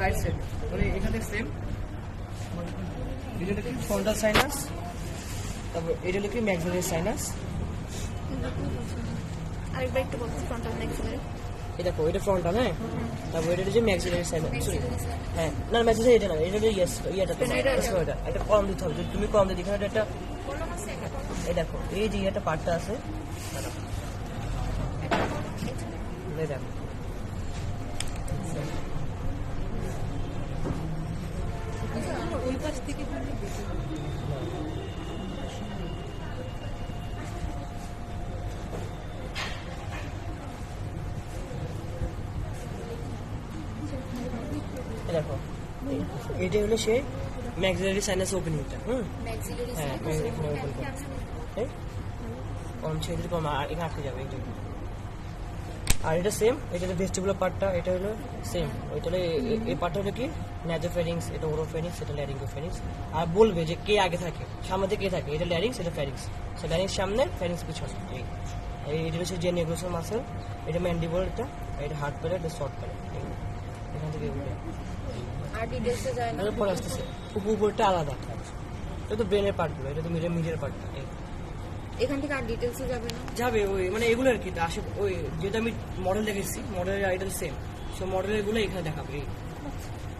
Right side মানে এখানে same এটা কি ফ্রন্টাল সাইনাস তারপর এটা লিখি ম্যাক্সিলারি সাইনাস আরেকবার একটু বলতে ফ্রন্টাল ম্যাক্সিলারি এই দেখো এটা ফ্রন্টাল হ্যাঁ? তারপর এটা হচ্ছে ম্যাক্সিলারি সাইনাস সরি হ্যাঁ না ম্যাক্সিলারি এটা না এটা ইয়েস ইয়েটা তো এটা, এটা। এটা এটা কম দিতে হবে তুমি কম দিতে এখানে একটা এই দেখো এই যে একটা পার্টটা আছে। দেখো পাশ থেকে দেখো এটা হলো সে ম্যাক্সিলারি সাইনাস ওপেনিংটা হুম? হ্যাঁ এখানে ওপেন কম ছেড়ে কম আর এখানে আটকে যাবে এটা আর এটা সেম এটা হলো ভেস্টিবুলার পার্টটা এটা হলো সেম ওইটা এই পার্টটা হলো কি? ন্যাজোফেরিংস এটা ওরোফেরিংস এটা ল্যারিঙ্গোফেরিংস আর বলবে যে কে আগে থাকে সামনে কে থাকে এটা ল্যারিংস এটা ফেরিংস সো ল্যারিংস সামনে ফেরিংস পিছনে। এই এই- এটা হচ্ছে জেনিগ্লোসাল মাসেল এটা ম্যান্ডিবল এটা এটা হার্ট প্যারে এটা শর্ট প্যারে এখান থেকে এগুলো। আর ডিটেলসে যায় না? পরে আসতেছে উপর উপরটা আলাদা। এটা তো ব্রেনের পার্টগুলো এটা তো মিডিয়ার মিডিয়ার পার্টটা এখান থেকে আর ডিটেলসে যাবে না। যাবে ওই মানে এগুলো আর কি আসে ওই যেটা আমি মডেল দেখেছি মডেলের আইটেল সেম সো মডেলেরগুলো এখানে দেখাবে। এই